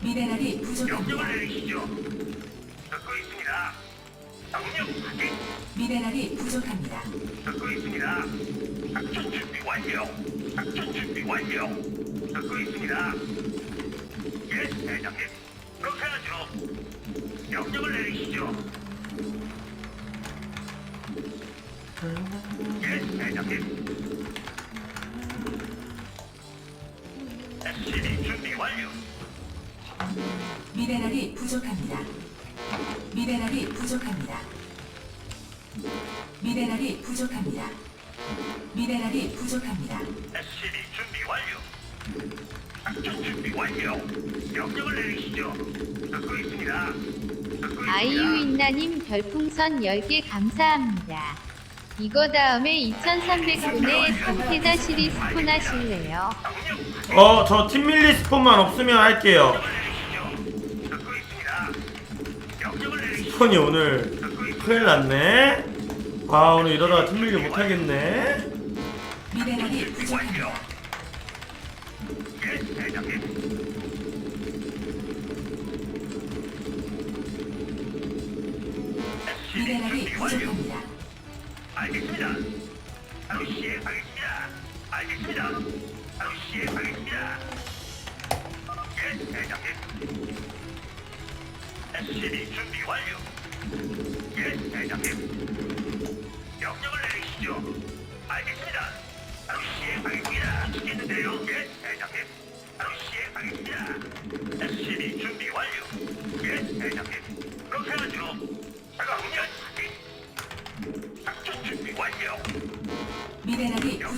미네랄이 부족합니다. 명령을 내리시죠. 듣고 있습니다. 명령 확인. 미네랄이 부족합니다. 듣고 있습니다. 작전 준비 완료. 작전 준비 완료. 듣고 있습니다. 예, 대장님. 그렇게 하죠. 명령을 내리시죠. 예, 대장님. 부족합니다. 미네랄이 부족합니다. 미네랄이 부족합니다. 미네랄이 부족합니다. SCV 준비 완료. 작전 준비 완료. 명령을 내리시죠. 듣고 있습니다. 듣고 있습니다. 인나님 별풍선 10개 감사합니다. 이거 다음에 2300분의 칸테다 시리 스폰 하실래요? 명령 어, 저 팀밀리 스폰만 없으면 할게요. 스폰이 오늘 큰일 났네. 아, 오늘 이러다가 팀밀리 못하겠네. 미네랄이 부족합니다. 미네랄이. 부족합니다. 알겠습니다.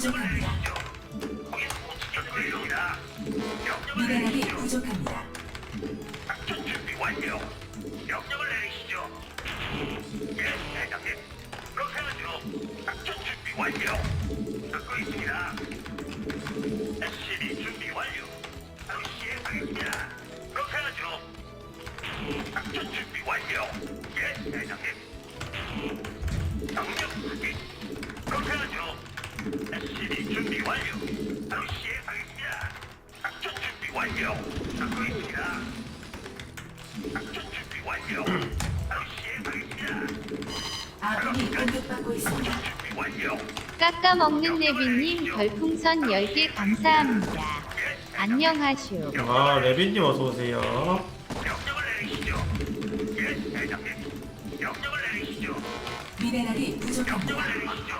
什么人物 완료. 바로 시행하겠습니다. 작전 준비 완료. 듣고 있습니다. 작전 준비 완료. 바로 시행하겠습니다. 아군이 공격받고 있습니다. 작전 준비 완료. 깎아먹는 레비님 별풍선 10개 감사합니다. 안녕하슈. 아, 레빈님 어서 오세요. 명령을 내리시죠. 예, 대장님. 명령을 내리시죠. 미네랄이 부족합니다. 명령을 내리시죠.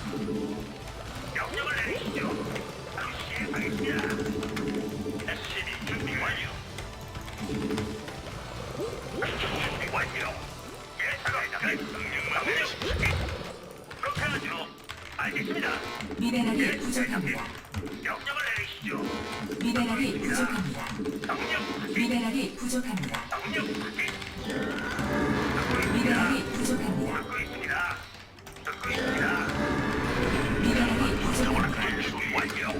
미네랄이 부족합니다. 명령을 내리시죠. 미네랄이 부족합니다. 명령. 미네랄이 부족합니다. 명령. 미네랄이 부족합니다. 듣고 있습니다. 듣고 있습니다. 미네랄이 부족합니다. 더블클 준비 완료.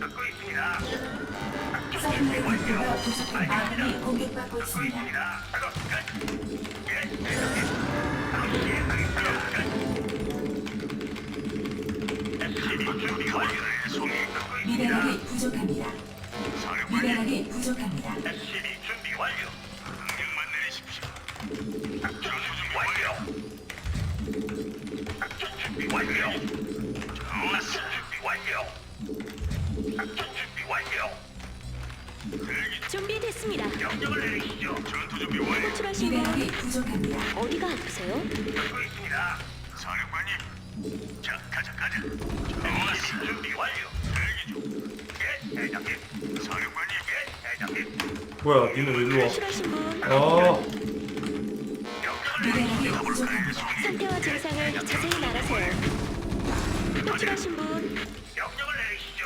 듣고 있습니다. 준비 서플라이 완료. 공격받고 듣고 있습니다. 있습니다. 준비 완료. 대기 중. 예, 대장님. 사령관님. 예, 대장님. 뭐야 니네 왜 일로 분 와? 아 미네랄이 부족합니다. 상태와 증상을 자세히 말하세요. 호출하신 분 명령을 내리시죠.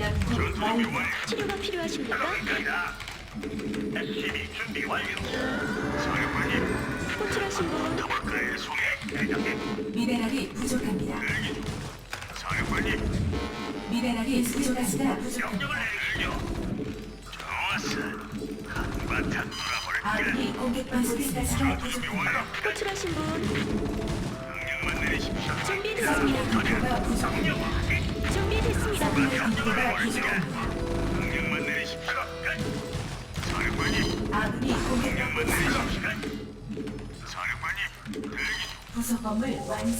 연구 완료. 치료가 필요하십니까? 갑니다. SCB 준비 완료. 사령관님. 호출하신 분 더블클의 송해 대장님. 미네랄이 부족합니다. 대기 중. 사령관님. 미네랄이 부족합니다. 명령을 부족합니다. 내리시죠. 좋았어. 한바탕 놀아볼까? 아군이 공격받고 있습니다. 준비 완료. 호출하신 분 명령만 내리십시오. 준비됐습니다. 인구가 부족합니다. 준비됐습니다. 인구가 부족합니다. 명령만 내리십시오. 끝. 사령관님. 아군이 공격받고 명령만 있습니다. 내리십시오. 사령관님. 대기 중. 부속 건물 완성.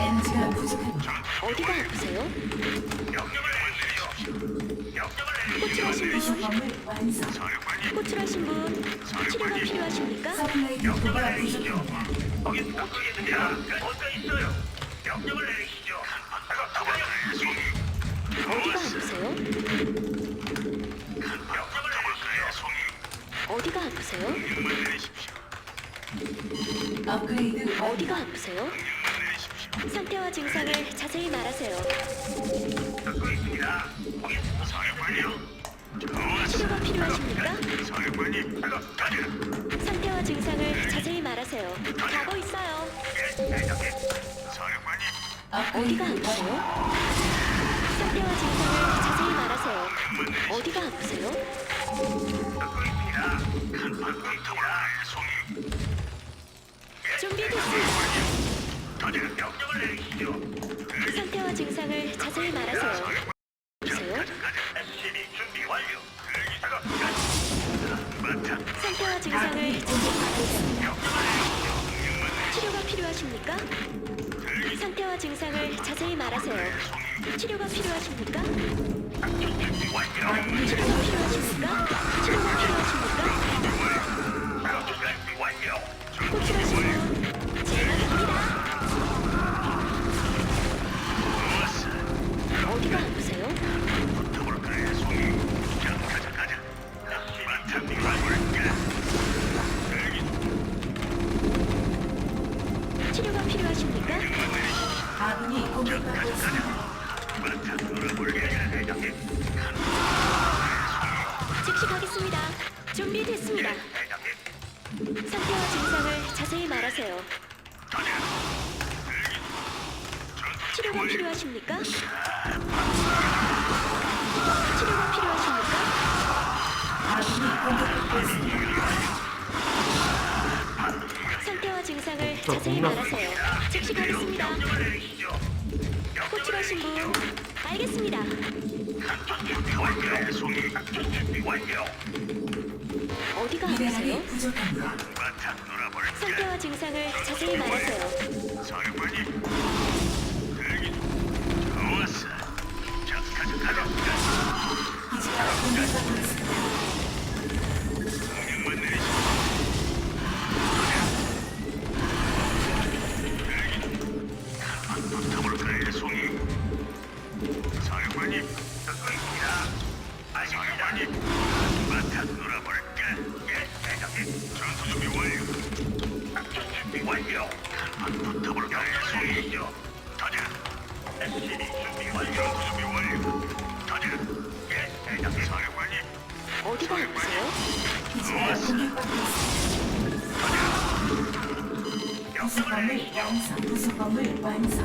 에너지가 부족합니다. 어디가 아프세요? 명령을. 명령을 내리십시오. 분 건물 완성. 사령관님. 호출하신 분 치료가 필요하십니까? 서플라이 부족합니다. 거기 듣고 있습니다. 어디 있어요? 명령을. 어디가 아프세요? 명령을. 어디가 아프세요? 명령만 내리십시오. 업그레이드 어디가 아프세요? 상태와 증상을 자세히 말하세요. 듣고 있습니다. 거기 사령관님. 좋았어. 치료가 필요하십니까? 사령관님. 작업 가자. 상태와 증상을 자세히 말하세요. 가고 있어요. 예, 대장님. 사령관님. 어디가 아프세요? 상태와 증상을 자세히 말하세요. 어디가 아프세요? 듣고 있습니다. 한바탕 타버라의 송이. 준비됐습니다. 다들 증상을 자세히 말하세요. SCB 준비 완료. 상태와 증상을 자세히 말하세요. 치료가 필요하십니까? 상태와 증상을 자세히 말하세요. 치료가 필요하십니까? 작전 준비 완료. 치료가 필요하십니까? 치료가 필요하십니까? 준비 완료. 호출하신 호출하신 분 알겠습니다. 어디가 아프세요? 한바탕 놀아볼까? 상태와 증상을 자세히. 사령관님. 대기 중. 좋았어. 자, 가자, 가자. 기지가 공격받고 있습니다. 기지가 공격받고 있습니다. 부속 완성. 부속 완성.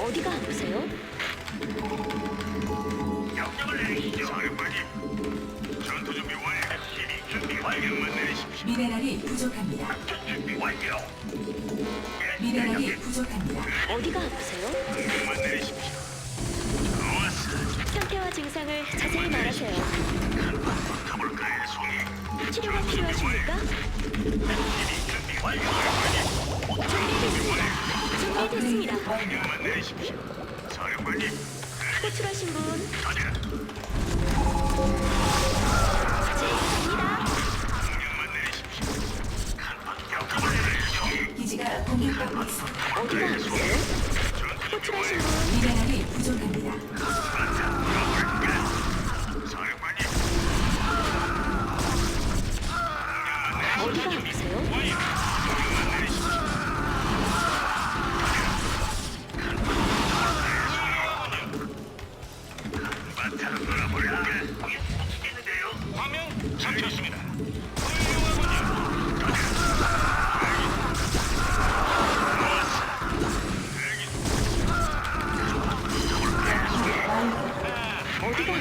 어디가 아프세요? 미네랄이 부족합니다. 미네랄이. 부족합니다. 어디가 아프세요? 치료가 필요하십니까? 준비됐습니다. 준비됐습니다. 호출하신 분. 어디가 아프세요? 호출하신 분 미네랄이 부족합니다.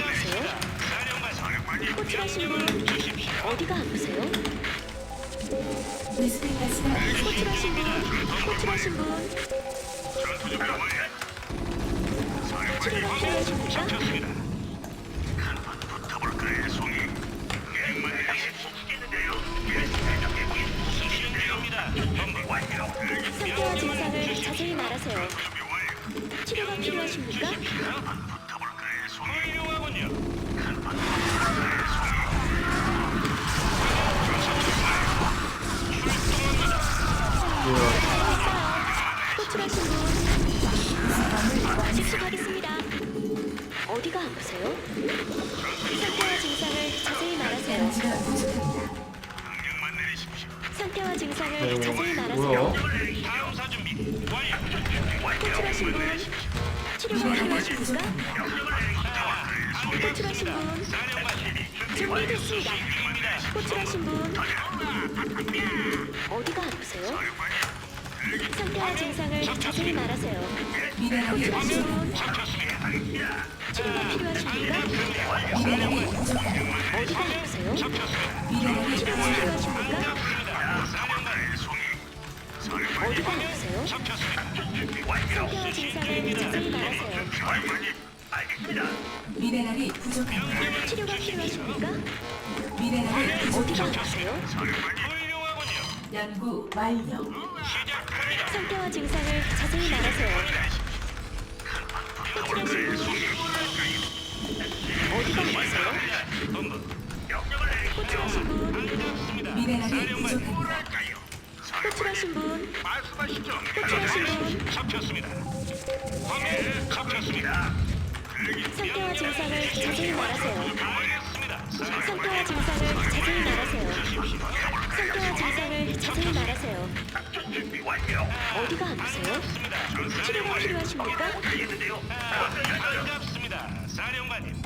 아프세요? 호출하신 분. 어디가 아프세요? 호출하신 분 호출하신 분. 치료가 필요하십니까? 상태와 증상을 자세히 말하세요. 치료가 필요하십니까? 호출하신 분 직수하겠습니다. 어디가 아프세요? 상태와 증상을 자세히 말하세요. 상태와 증상을 네, 자세히? 말하세요. 다음. 호출하신 분 치료가 필요하십니까? 호출하신 분 준비됐습니다. 호출하신 분 어디가 아프세요? 상태와 증상을 자세히 말하세요. 미네랄이 호출하신 부족합니다. 분 치료가 필요하십니까? 미네랄이 부족합니다. 어디가 아프세요? 미네랄이 치료가 부족합니다. 필요하십니까? 어디가 아프세요? 상태와 증상을 자세히 말하세요. 미네랄이 부족합니다. 치료가 필요하십니까? 아프세요? 훌륭하군요. 연구 완료. 시작합니다. 상태와 증상을 자세히 말하세요. 어디가 내리십시오. 호출하신 분 미네랄이 부족합니다. 호출하신 분 말씀하시죠. 호출하신 분 잡혔습니다. 화면 잡혔습니다. 상태와 증상을 자세히 말하세요. 상태와 증상을 자세히 말하세요. 상태와 증상을 자세히 말하세요. 준비 완료. 어디가 아프세요? 치료가 필요하십니까? 알겠는데요. 반갑습니다. 사령관님.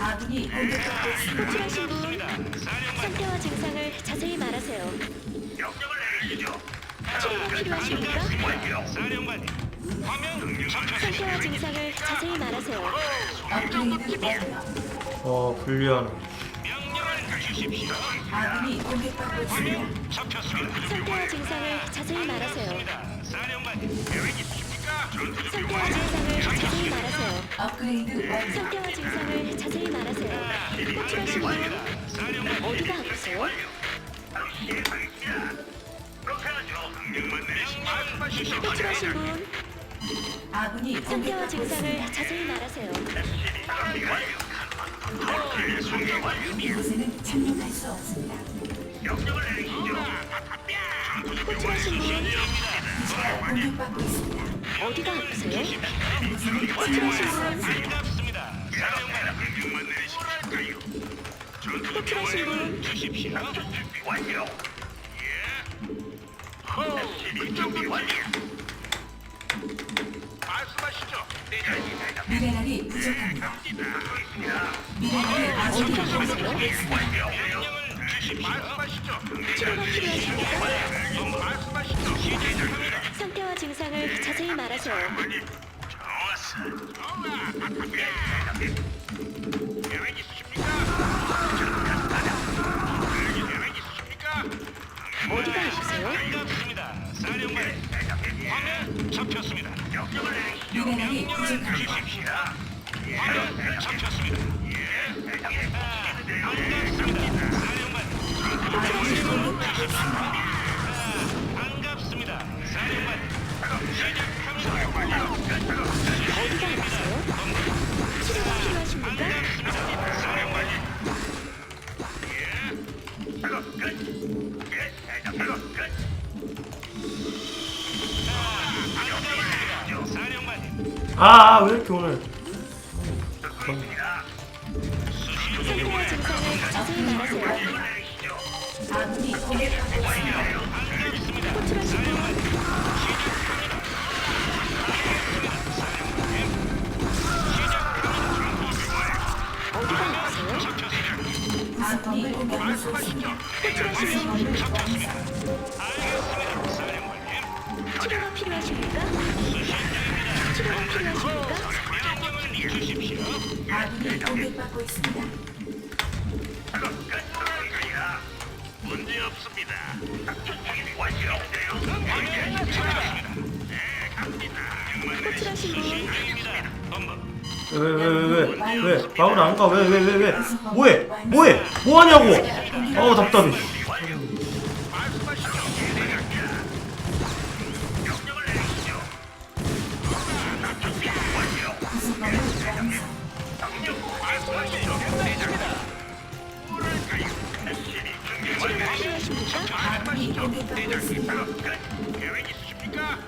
아군이 공격받고 있습니다. 호출하신 분 사령관 상태와 증상을 자세히 말하세요. 명령을 내리시죠. 치료가 필요하십니까? 완료. 사령관님. 화면 상태와 잡혔습니다. 증상을 자세히 말하세요. 업그레이드 완료. 어 불리하네 명령을 주십시오. 아군이 공격받고 있습니다. 잡혔습니다. 상태와 증상을 자세히 말하세요. 사령관님. 계획 있으십니까? 상태와 증상을 자세히 말하세요. 업그레이드 완료. 상태와 증상을 자세히 말하세요. 호출하신 분 사령관. 어디가 아프세요? 말씀하시죠. 호출하신 분 아군이 상태와 증상을. 자세히 말하세요. 이곳에는 착륙할 수 없습니다. 호출하신 분 기지가 공격받고 있습니다. 어디가 아프세요? 이곳에는 호출하신 착륙할 수분 반갑습니다. 사령관. 명령만 내리시죠. 전투 호출하신 분 완료. 예. 호. 준비 완료. 말씀하시죠. 대장님. 미네랄이 부족합니다. 있습니다. 미네랄이 어디가 부족합니다. 아프세요? 완료. 명령을 주십시오. 말씀하시죠. 치료가 필요하십니까? 말씀하시죠. 시작합니다. 상태와 증상을 자세히 말하세요. 좋았어. 계획 있으십니까? 계획 있으십니까? 어디가 아프세요? 반갑습니다. 사령관. 화면 잡혔습니다. 미네랄이 부족합니다. 잡혔습니다. 예, 아 왜 이렇게 오늘. 호출하신. 호출하신 분 알겠습니다. 사령관님. 치료가 필요하십니까? 치료가 필요하십니까? 명령을 주십시오. 아군이 공격받고 있습니다. 작업 끝. 들어갈까요? 문제 없습니다. 작전 완료돼요. 문제 없습니다. 네, 갑니다. 호출하신 분 중입니다. 본부. 왜왜왜왜왜 마을 안가 왜왜 왜 왜 뭐해 뭐해 뭐하냐고 어 답답해 아군이 공격받고 있습니다. 작업 끝. 계획 있으십니까?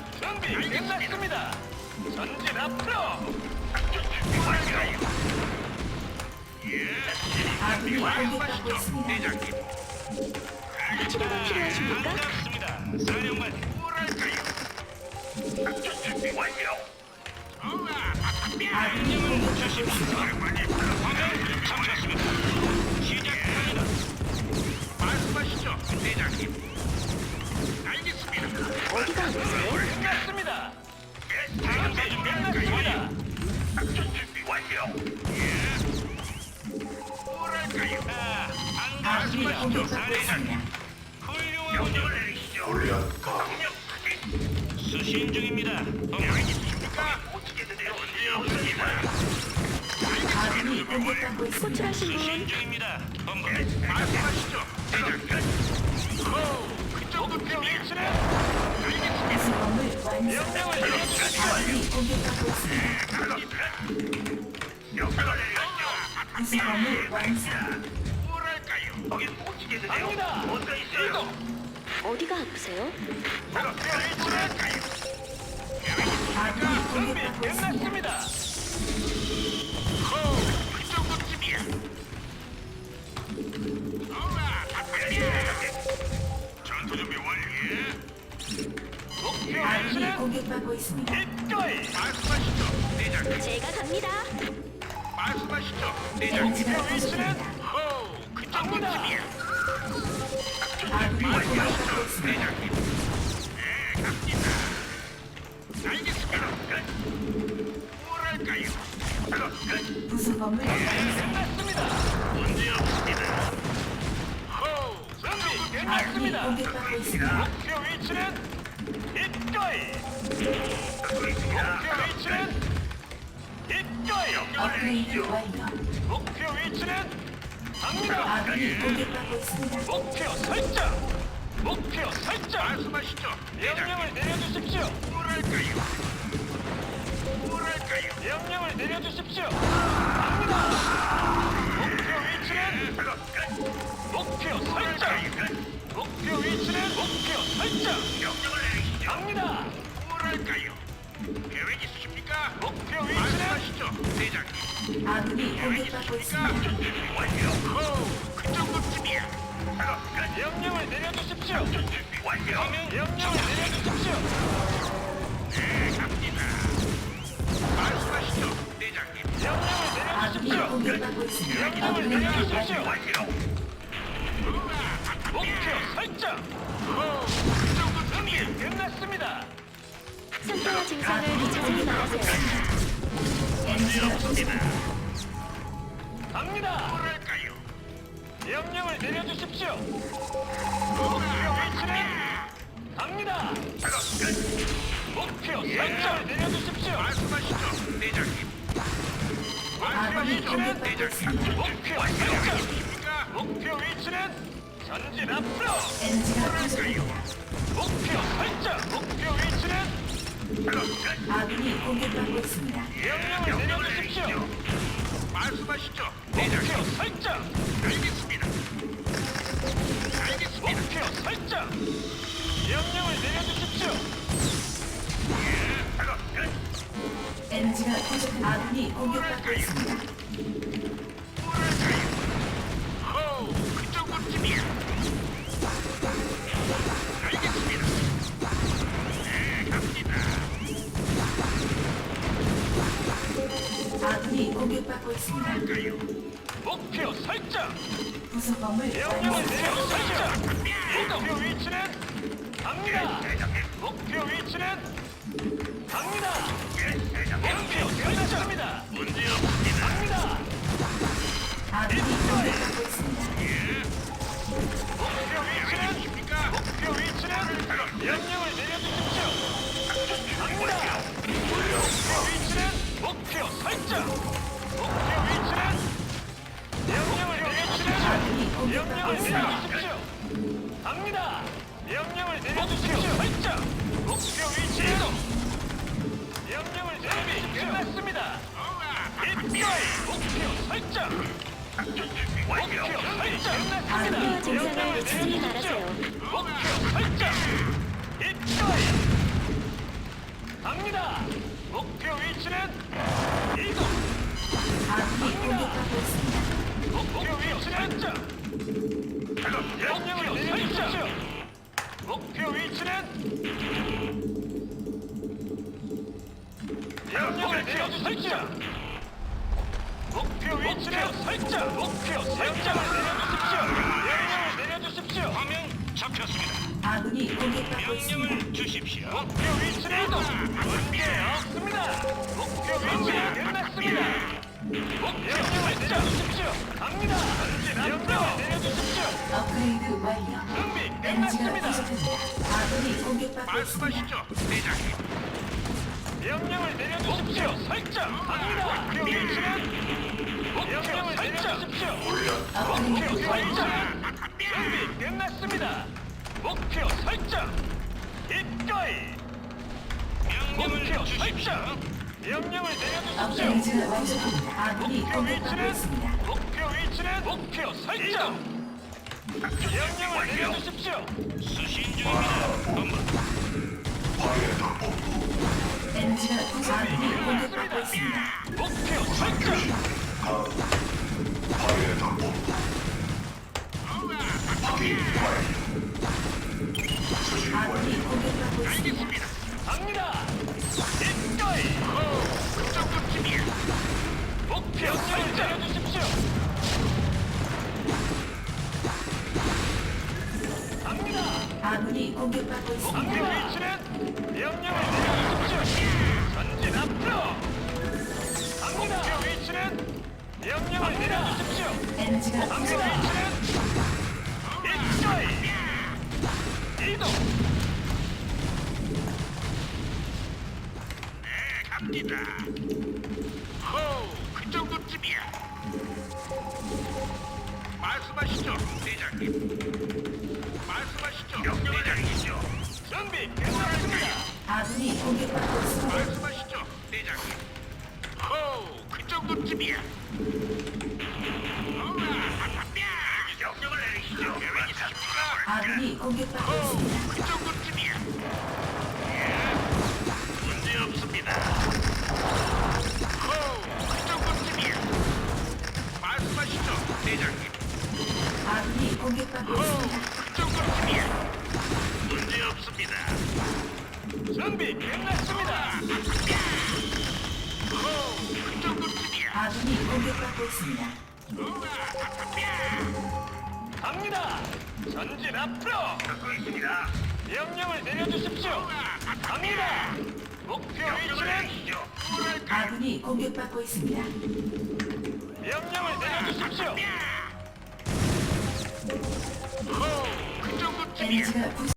준비 끝났습니다. 전진 앞으로. 작전 준비 완료. 예. 아군이 공격받고 있습니다. 대장님. 치료가 필요하십니까? 반갑습니다. 사령관 뭐랄까요? 작전 준비 완료. 아군이 공격받고 있습니다. 사령관님, 화면 잡혔습니다. 시작합니다. 말씀하시죠, 대장님. 어디가 아프세요? 끝났습니다. 예, 대중 끝났습니다. 작전 준비 완료. 예. 뭐랄까요? 있습니다. 훌륭하군요. 명령 확인. 수신 중입니다. 계획 있으십니까? 어떻게든요. 문제 없습니다. 수신 중입니다. 본부. 말씀하시죠. 대장. 호, 어디가 아프세요? 아군이 준비. 끝났습니다. 호, 그 정도쯤이야. 아군이 공격받고 있습니다. 이거이. 말씀하시죠, 대장. 제가 갑니다. 말씀하시죠, 대장. 에너지가 목표 위치는 부족합니다. 호, 그 정도쯤이야. 아군이 공격받고 있습니다. 대장님. 네, 갑니다. 알겠습니다. 끝. 뭐랄까요? 작업 끝. 구성범을 완성. 끝났습니다. 문제 없습니다. 호, 준비 아군이 끝났습니다. 공격받고 있습니다. 목표 위치는 이거이. 목표 위치는 이거이. 업그레이드 완료. 목표 위치는. 아군이 공격받고 있습니다. 목표 설정. 목표 설정. 말씀하시죠. 명령을 내려주십시오. 뭐랄까요? 뭐랄까요? 명령을 내려주십시오. 갑니다. 목표 위치는 목표 설정. 목표 위치는 목표 설정. 명령을 내리시죠. 갑니다. 뭐랄까요? 계획 있으십니까? 목표 위치는 대장님. 아군이 공격받고 있습니다. 완료. 호, 그 정도쯤이야. 명령을 내려주십시오. 완료. 명령을 내려주십시오. 네, 갑니다. 말씀하시죠, 대장님. 명령을 내려주십시오. 있습니다. 명령을 내려주십시오. 완료. 완료. 목표 설정. 호, 그 정도쯤이야. 끝났습니다. 상태와 증상을 자세히 말하세요. 에너지가 부족합니다. 갑니다. 뭐랄까요? 명령을 내려주십시오. 목표 위치는 갑니다. 목표 설정을 내려주십시오. 말씀하시죠, 대장님. 아군이 공격받고 있습니다. 목표 설정. 목표 위치는 전진 앞으로. 에너지가 부족합니다. 목표 설정. 목표 위치는 아군이 공격받고 있습니다. 명령을 내려주십시오. 말씀하시죠. 목표 설정. 알겠습니다. 알겠습니다. 목표 설정. 명령을 내려주십시오. 예, 작업 끝. 에너지가 부족합니다. 아군이 공격받고 있습니다. 공격받고 있습니다. 목표 설정. 부속 건물 명령을 완성. 내려 설정. 목표 위치는 갑니다. 목표 위치는 갑니다. 목표 설정입니다. 갑니다. 아군이 공격받고 있습니다. 목표 위치는 목표 위치는 명령을 내려주십시오. 갑니다. 명령을. 내려주십시오. 갑니다. 명령을 내려주십시오. 설정. 목표 위치는 명령을 내려주십시오. 끝났습니다. 입가에 목표 설정. 목표 설정. 끝났습니다. 자세히 말하세요. 목표 설정. 입가에 갑니다. 목표 위치는 이동. 있습니다. 목표 위치는 설정. 명령을 내려주십시오. 목표 위치는 명령을 내려주십시오. 목표 위치는 설정. 목표 설정을 내려주십시오. 명령을 내려주십시오. 화면 잡혔습니다. 아군이 공격받고 있습니다. 주십시오. 목표 위치는. 문제 없습니다. 목표 위치는 끝났습니다. 목표 내려주십시오. 갑니다. 명령을 내려주십시오. 업그레이드 완료. 준비 에너지가 끝났습니다. 부족합니다. 아군이 공격받고 있습니다. 대장님. 명령을 내려주십시오. 설정. 갑니다. 목표 위치는 목표 내려주십시오. 업그레이드 목표 완료. 설정. 준비 끝났습니다. 목표 설정. 입가이. 목표 설정. 명령을 내려주십시오. 업그레이드가 완료합니다. 아군이 목표 공격받고 위치는 있습니다. 목표 위치는 목표 설정. 명령을 내려주십시오. 수신 중입니다. 에너지가 부족. 아군이 공격받고 있습니다. 목표 설정. 아군이 공격받고 있습니다. 갑니다. 입가이. 그 정도쯤이야. 목표 설정. 내려주십시오. 공격받고 있습니다. 이동. 네, 갑니다. 아군이 공격받고 있습니다. 말씀하시죠, 대장님. 호, 그 정도쯤이야. 명령을 내리시죠. 계획 있으십니까? 아군이 공격받고 있습니다. 그 정도쯤이야. 예, 문제 없습니다. 호, 그 정도쯤이야. 말씀하시죠, 대장님. 아군이 공격받고 호, 있습니다. 그 정도쯤이야. 문제 없습니다. 준비 끝났습니다. 호, 그 정도쯤이야. 아군이 공격받고 있습니다. 갑니다. 전진 앞으로. 듣고 있습니다. 명령을 내려주십시오. 갑니다. 목표 위치는 아군이 공격받고 있습니다. 명령을 내려주십시오. 호, 그 정도쯤이야. 에너지가 부족.